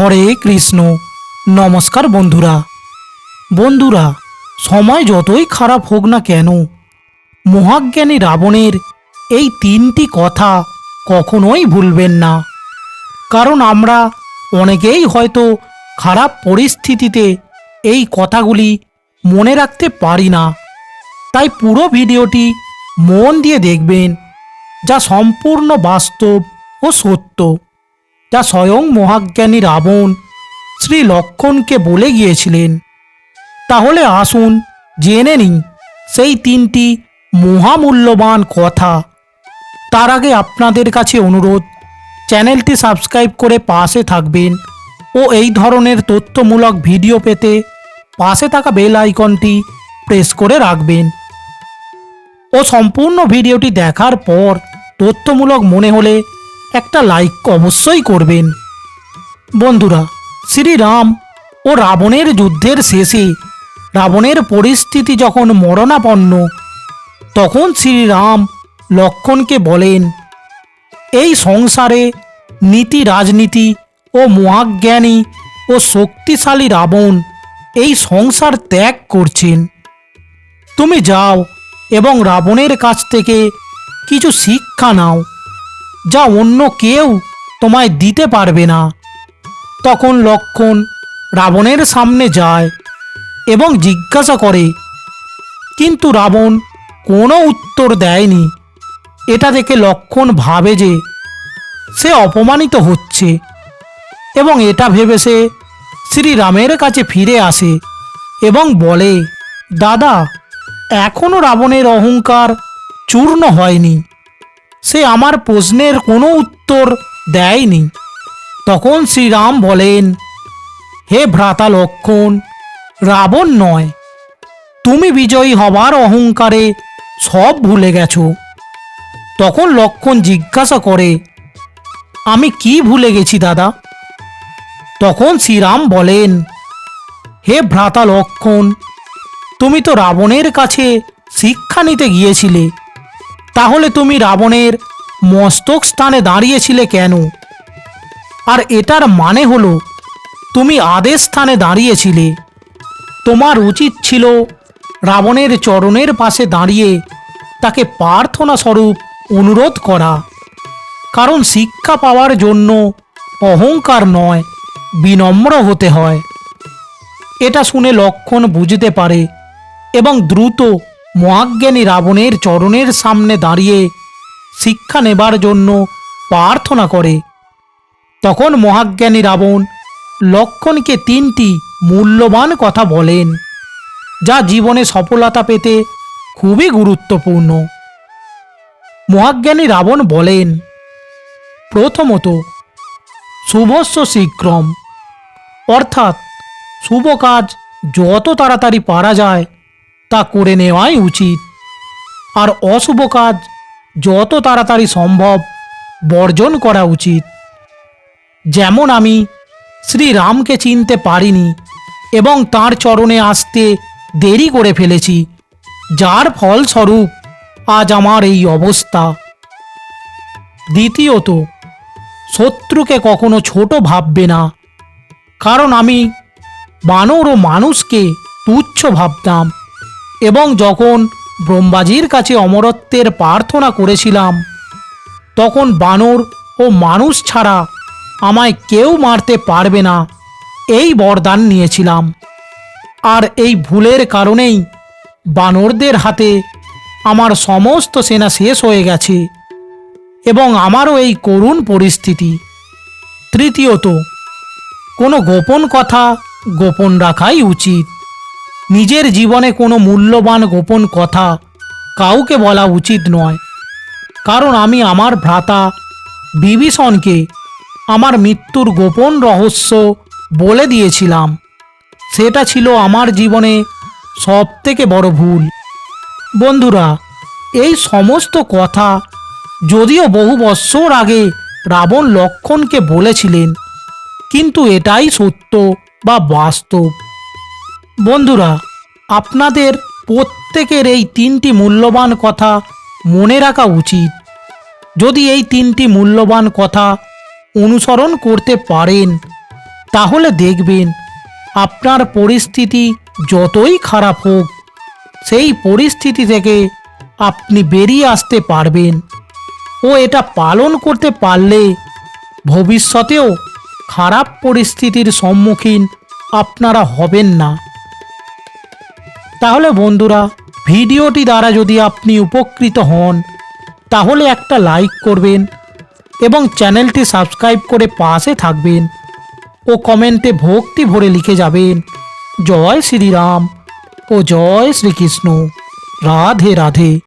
হরে কৃষ্ণ। নমস্কার বন্ধুরা। বন্ধুরা, সময় যতই খারাপ হোক না কেন, মহাজ্ঞানী রাবণের এই তিনটি কথা কখনোই ভুলবেন না। কারণ আমরা অনেকেই হয়তো খারাপ পরিস্থিতিতে এই কথাগুলি মনে রাখতে পারি না। তাই পুরো ভিডিওটি মন দিয়ে দেখবেন, যা সম্পূর্ণ বাস্তব ও সত্য। যা স্বয়ং মহাজ্ঞানী রাবণ শ্রী লক্ষণকে বলে গিয়েছিলেন, তাহলে আসুন, জেনে নিই সেই তিনটি মহামূল্যবান কথা। তার আগে আপনাদের কাছে অনুরোধ, চ্যানেলটি সাবস্ক্রাইব করে পাশে থাকবেন ও এই ধরনের তথ্যমূলক ভিডিও পেতে পাশে থাকা বেল আইকনটি প্রেস করে রাখবেন। ও সম্পূর্ণ ভিডিওটি দেখার পর তথ্যমূলক মনে হলে একটা লাইক অবশ্যই করবেন। বন্ধুরা, শ্রীরাম ও রাবণের যুদ্ধের শেষে রাবণের পরিস্থিতি যখন মরণাপন্ন, তখন শ্রীরাম লক্ষণকে বলেন, এই সংসারে নীতি রাজনীতি ও মহাজ্ঞানী ও শক্তিশালী রাবণ এই সংসার ত্যাগ করছেন। তুমি যাও এবং রাবণের কাছ থেকে কিছু শিক্ষা নাও। যা অন্য কেউ তোমায় দিতে পারবে না। তখন লক্ষণ রাবণের সামনে যায় এবং জিজ্ঞাসা করে, কিন্তু রাবণ, কোনো উত্তর দেয়নি। এটা দেখে লক্ষণ ভাবে যে সে অপমানিত হচ্ছে এবং এটা ভেবে সে শ্রীরামের কাছে ফিরে আসে এবং বলে, দাদা এখনও রাবণের অহংকার চূর্ণ হয়নি। সে আমার প্রশ্নের কোনো উত্তর দেয়নি। তখন শ্রীরাম বলেন, হে ভ্রাতা লক্ষণ, রাবণ নয়, তুমি বিজয়ী হবার অহংকারে সব ভুলে গেছ তখন লক্ষণ জিজ্ঞাসা করে, আমি কি ভুলে গেছি দাদা তখন শ্রীরাম বলেন, হে ভ্রাতা লক্ষণ, তুমি তো রাবণের কাছে শিক্ষা নিতে গিয়েছিলে। তাহলে তুমি রাবণের মস্তক স্থানে দাঁড়িয়েছিলে কেন? আর এটার মানে হলো, তুমি আদেশ স্থানে দাঁড়িয়েছিলে। তোমার উচিত ছিল রাবণের চরণের পাশে দাঁড়িয়ে তাকে প্রার্থনা স্বরূপ অনুরোধ করা। কারণ শিক্ষা পাওয়ার জন্য অহংকার নয়, বিনম্র হতে হয়। এটা শুনে লক্ষণ বুঝতে পারে এবং দ্রুত মহাজ্ঞানী রাবণের চরণের সামনে দাঁড়িয়ে শিক্ষা নেবার জন্য প্রার্থনা করে। তখন মহাজ্ঞানী রাবণ লক্ষণকে তিনটি মূল্যবান কথা বলেন, যা জীবনে সফলতা পেতে খুবই গুরুত্বপূর্ণ। মহাজ্ঞানী রাবণ বলেন, প্রথমত, শুভস্য শীঘ্রম, অর্থাৎ শুভ কাজ যত তাড়াতাড়ি পারা যায় তা করে নেওয়াই উচিত। আর অশুভ কাজ যত তাড়াতাড়ি সম্ভব বর্জন করা উচিত। যেমন আমি শ্রীরামকে চিনতে পারিনি এবং তার চরণে আসতে দেরি করে ফেলেছি, যার ফলস্বরূপ আজ আমার এই অবস্থা। দ্বিতীয়ত, শত্রুকে কখনো ছোট ভাববে না, কারণ আমি বানর ও মানুষকে তুচ্ছ ভাবতাম। এবং যখন ব্রহ্মাজির কাছে অমরত্বের প্রার্থনা করেছিলাম, তখন বানর ও মানুষ ছাড়া আমায় কেউ মারতে পারবে না, এই বরদান নিয়েছিলাম। আর এই ভুলের কারণেই বানরদের হাতে আমার সমস্ত সেনা শেষ হয়ে গেছে এবং আমারও এই করুণ পরিস্থিতি। তৃতীয়ত, কোনো গোপন কথা গোপন রাখাই উচিত। নিজের জীবনে কোনো মূল্যবান গোপন কথা কাউকে বলা উচিত নয়। কারণ আমি আমার ভ্রাতা বিভীষণকে আমার মৃত্যুর গোপন রহস্য বলে দিয়েছিলাম। সেটা ছিল আমার জীবনে সব থেকে বড় ভুল। বন্ধুরা, এই সমস্ত কথা যদিও বহু বৎসর আগে রাবণ লক্ষণকে বলেছিলেন, কিন্তু এটাই সত্য বা বাস্তব। বন্ধুরা, আপনাদের প্রত্যেকের এই তিনটি মূল্যবান কথা মনে রাখা উচিত। যদি এই তিনটি মূল্যবান কথা অনুসরণ করতে পারেন, তাহলে দেখবেন আপনার পরিস্থিতি যতই খারাপ হোক, সেই পরিস্থিতি থেকে আপনি বেরিয়ে আসতে পারবেন। ও এটা পালন করতে পারলে ভবিষ্যতেও খারাপ পরিস্থিতির সম্মুখীন আপনারা হবেন না। তাহলে বন্ধুরা, ভিডিওটি দ্বারা যদি আপনি উপকৃত হন, তাহলে একটা লাইক করবেন এবং চ্যানেলটি সাবস্ক্রাইব করে পাশে থাকবেন ও কমেন্টে ভক্তি ভরে লিখে যাবেন, জয় শ্রীরাম ও জয় শ্রীকৃষ্ণ, রাধে রাধে।